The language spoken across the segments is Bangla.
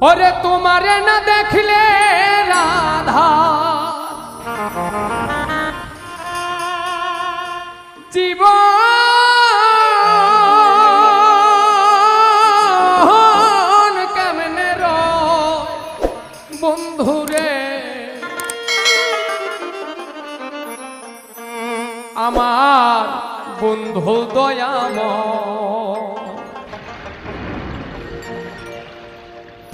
ওরে তোমারে না দেখলে রাধা। বন্ধুরে? আমার বন্ধু দয়াময়।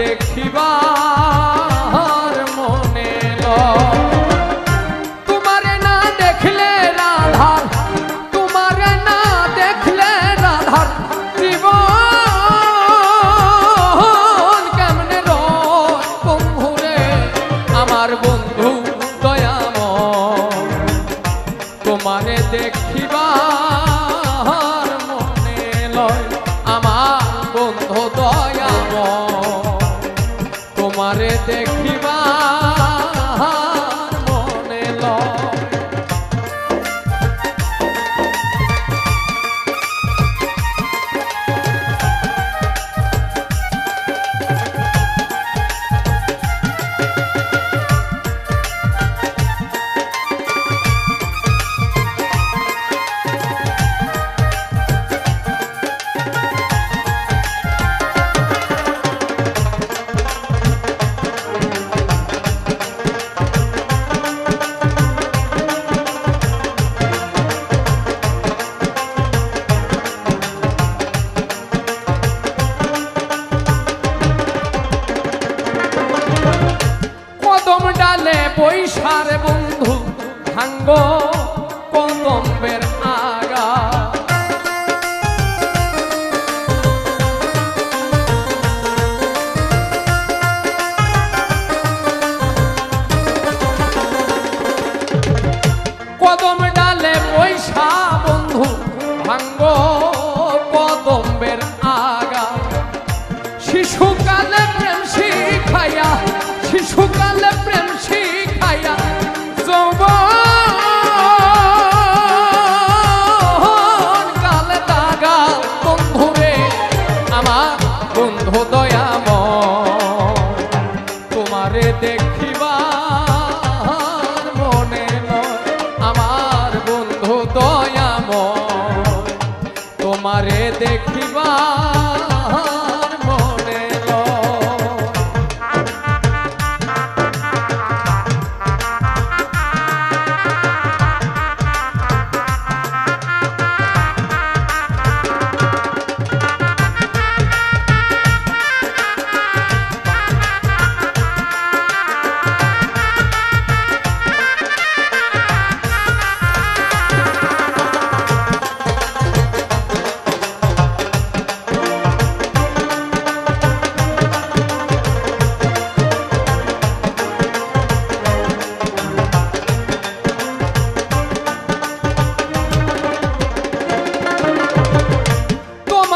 দেখিবা মনে তোমারে না দেখলে রাধার, তোমারে না দেখলে রাধার জীবন কেমনে বন্ধুরে আমার বন্ধু দয়াম তোমারে দেখিবা 광고. তোমারে দেখিবা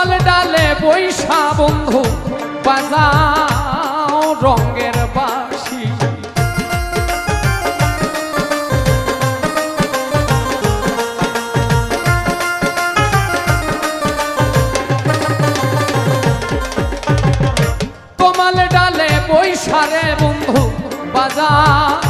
তোমাল ডালে বৈশা বন্ধু বাজাও রঙের বাসি তোমাল ডালে বৈশারে বন্ধু বাজাও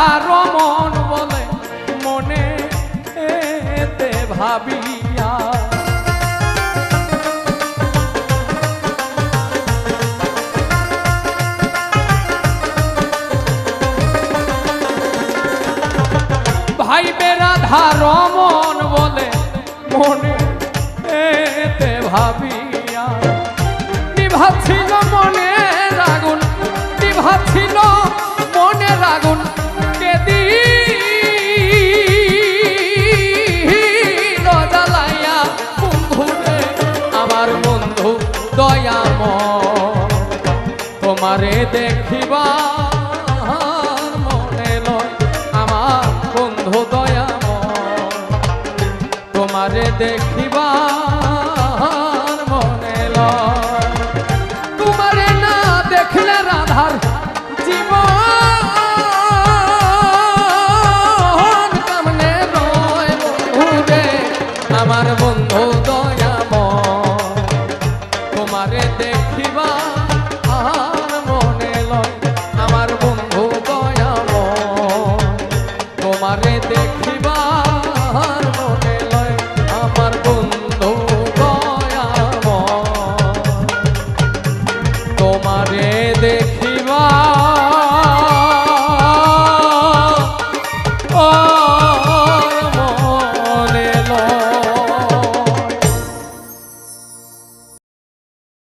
রাধার মন বলে মনে এতে ভাবিয়া। ভাই বেরাধা রমন বলে মনে এতে ভাবিয়া। বন্ধু দয়াম তোমারে দেখিবা মনে লয় আমার বন্ধু দয়াম তোমারে দেখিবা তোমারে দেখিবা আর মনে লয়, আমার বন্ধু দয়াম তোমারে দেখিবা আর মনে লয়, আমার বন্ধু তোমারে দেখিবা